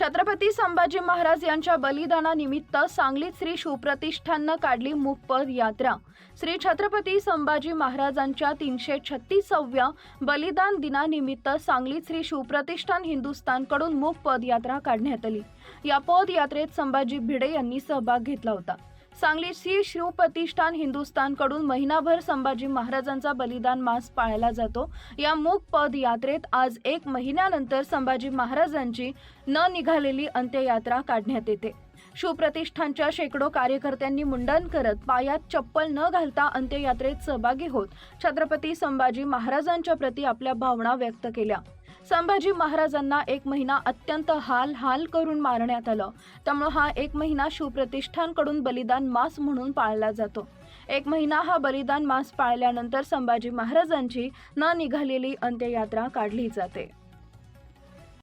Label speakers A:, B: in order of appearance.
A: छत्रपती संभाजी महाराज यांच्या बलिदानानिमित्त सांगलीत श्री शिवप्रतिष्ठाननं काढली मुखपद यात्रा. श्री छत्रपती संभाजी महाराजांच्या तीनशे छत्तीसाव्या बलिदान दिनानिमित्त सांगलीत श्री शिवप्रतिष्ठान हिंदुस्थानकडून मूक पदयात्रा काढण्यात आली. या पदयात्रेत संभाजी भिडे यांनी सहभाग घेतला होता. सांगली श्री शिवप्रतिष्ठान हिंदुस्थानकडून महिनाभर संभाजी महाराजांचा बलिदान मास पाळला जातो. या मूक पदयात्रेत आज एक महिन्यानंतर संभाजी महाराजांची न निघालेली अंत्ययात्रा काढण्यात येते. शिवप्रतिष्ठानच्या शेकडो कार्यकर्त्यांनी मुंडन करत पायात चप्पल न घालता अंत्ययात्रेत सहभागी होत छत्रपती संभाजी महाराजांच्या प्रती आपल्या भावना व्यक्त केल्या. संभाजी महाराजांना एक महिना अत्यंत हाल हाल करून मारण्यात आलं. त्यामुळे हा एक महिना शिवप्रतिष्ठानकडून बलिदान मास म्हणून पाळला जातो. एक महिना हा बलिदान मास पाळल्यानंतर संभाजी महाराजांची न निघालेली अंत्ययात्रा काढली जाते.